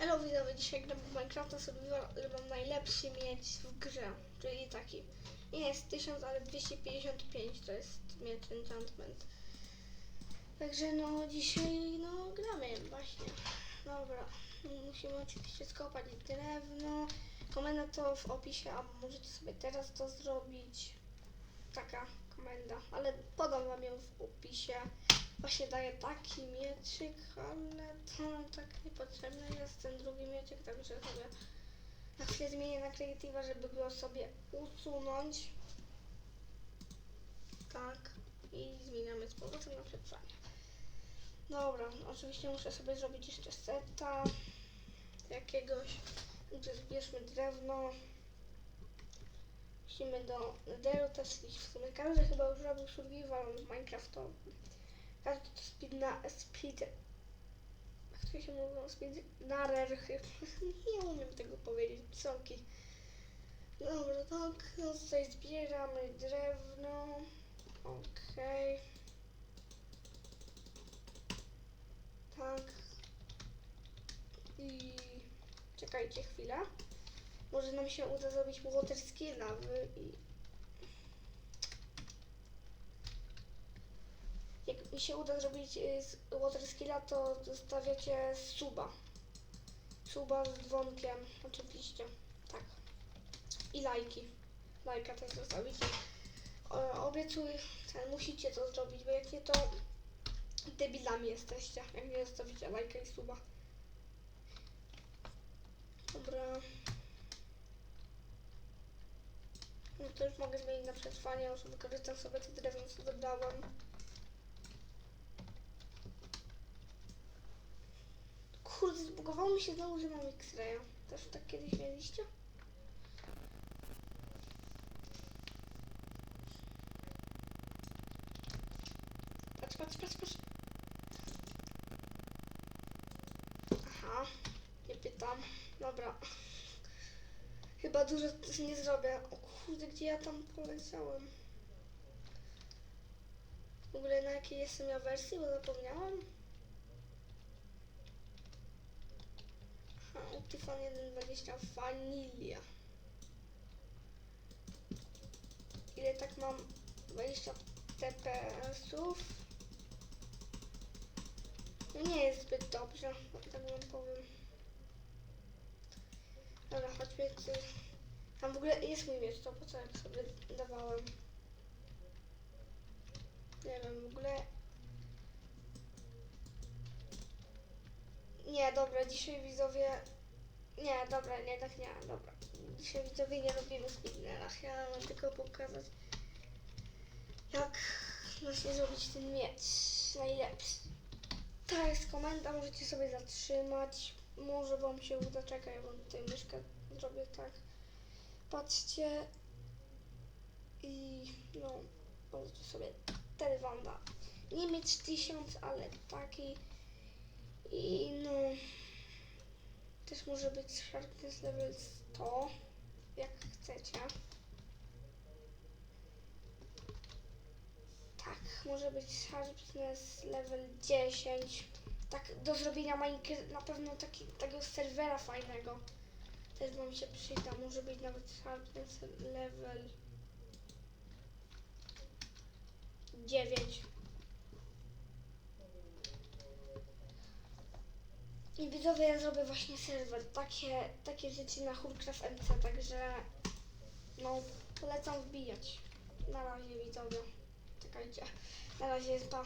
Hello widzowie, dzisiaj gram w Minecrafta Survival, ale mam najlepszy miecz w grze, czyli taki. Nie jest 1000, ale 255 to jest miecz enchantment. Także no dzisiaj no gramy właśnie. Dobra, musimy oczywiście skopać drewno. Komenda to w opisie, a możecie sobie teraz to zrobić. Taka komenda, ale podam wam ją w opisie. Właśnie daje taki mieczyk, ale to tak niepotrzebny jest ten drugi mieczyk, także sobie na chwilę zmienię na Creative'a, żeby go sobie usunąć. Tak. I zmieniamy z powrotem na przetrwanie. Dobra, oczywiście muszę sobie zrobić jeszcze seta jakiegoś, gdzie zbierzmy drewno. Musimy do Netheru też. W sumie każdy chyba już robił survival Minecraftowy. Każdy to speed na speed. Jak to się mówi? Speed narer chyba. Nie umiem tego powiedzieć. Soki. Dobra, tak. Tutaj zbieramy drewno. Okej. Tak. I czekajcie chwilę. Może nam się uda zrobić water skilla w, i jak mi się uda zrobić y, water skilla, to zostawiacie suba. Suba z dzwonkiem, oczywiście. Tak. I lajki. Lajka też zostawicie. Obiecuję, musicie to zrobić, bo jak nie to debilami jesteście, jak nie zostawicie lajka i suba. Dobra. No to już mogę zmienić na przetrwanie, już wykorzystam sobie te drewno, co dodałam. Kurde, zbugowało mi się znowu, że mam X-raya. Też tak kiedyś mieliście? Patrz, patrz, patrz, patrz. Aha, nie pytam. Dobra. Chyba dużo nie zrobię. O kurde, gdzie ja tam poleciałem? W ogóle na jakiej jestem ja wersji, bo zapomniałam. Optifine 1.20 Vanilla. Ile tak mam? 20 TPS-ów. No nie jest zbyt dobrze, tak wam powiem. Dobra, chodźmy tu. Tam w ogóle jest mój miecz, to po co jak sobie dawałem? Nie wiem, w ogóle... Nie, dobra, dzisiaj widzowie... Nie, dobra, nie, tak nie, dobra. Dzisiaj widzowie nie robimy speedrunach, ja mam tylko pokazać jak właśnie zrobić ten miecz najlepszy. Ta jest komenda, możecie sobie zatrzymać. Może wam się uda, czekaj, wam tutaj myszkę zrobię tak. Patrzcie i no, możecie sobie ten wam da. Nie mieć 1000, ale taki i no też może być sharpness level 100 jak chcecie. Tak, może być sharpness level 10. Tak, do zrobienia Minecraft na pewno taki, takiego serwera fajnego. Też wam się przyda, może być nawet sharpness level 9. I widzowie, ja zrobię właśnie serwer. Takie, takie rzeczy na Hurcraft MC, także no, polecam wbijać. Na razie widzowie. Czekajcie. Na razie jest pa.